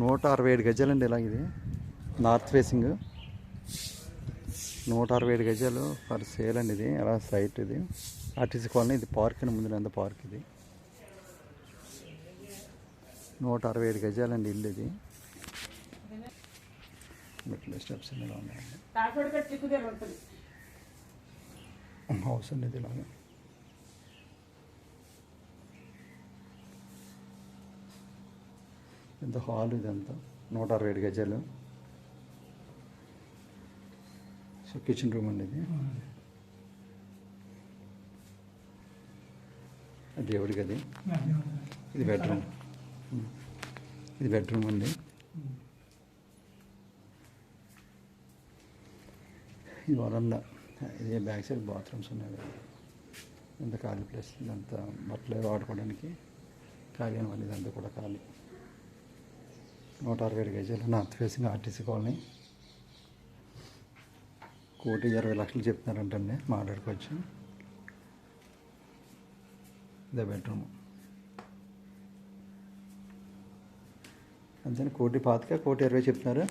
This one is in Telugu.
నూట అరవై ఏడు గజాలండి ఇలా ఇది నార్త్ ఫేసింగ్. నూట అరవై ఏడు గజాలు ఫర్ సేల్ అండి ఇది. అలా సైట్ ఇది? ఆర్టీసీ కాలనీ ఇది పార్క్ అని ముందు అంత పార్క్ ఇది. నూట అరవై ఏడు గజాలండి ఇల్లు ఇది. మెట్ల స్టెప్స్ ఇలా ఉన్నాయండి. హౌస్ అండి ఇది ఇలాగా. ఎంత హాల్ ఇదంతా. నూట అరవై ఏడు గజాలు. సో కిచెన్ రూమ్ అండి ఇది. అది దేవుడి గది. ఇది బెడ్రూమ్ ఇది బెడ్రూమ్ అండి. ఇది వరండా. ఇది బ్యాక్ సైడ్ బాత్రూమ్స్ ఉన్నాయి ఇంత ఖాళీ ప్లేస్ ఇదంతా బట్టలు వాడుకోవడానికి ఖాళీ అని మళ్ళీ ఇదంతా కూడా ఖాళీ. నూట అరవై ఏడు గజాలు నార్త్ ఫేసింగ్ ఆర్టీసీ కాలనీ. కోటి ఇరవై లక్షలు చెప్తున్నారంటండి మాట్లాడుకోవచ్చు ఇదే బెడ్రూమ్. అంతేనా? కోటి పాతిక కోటి ఇరవై చెప్తున్నారు.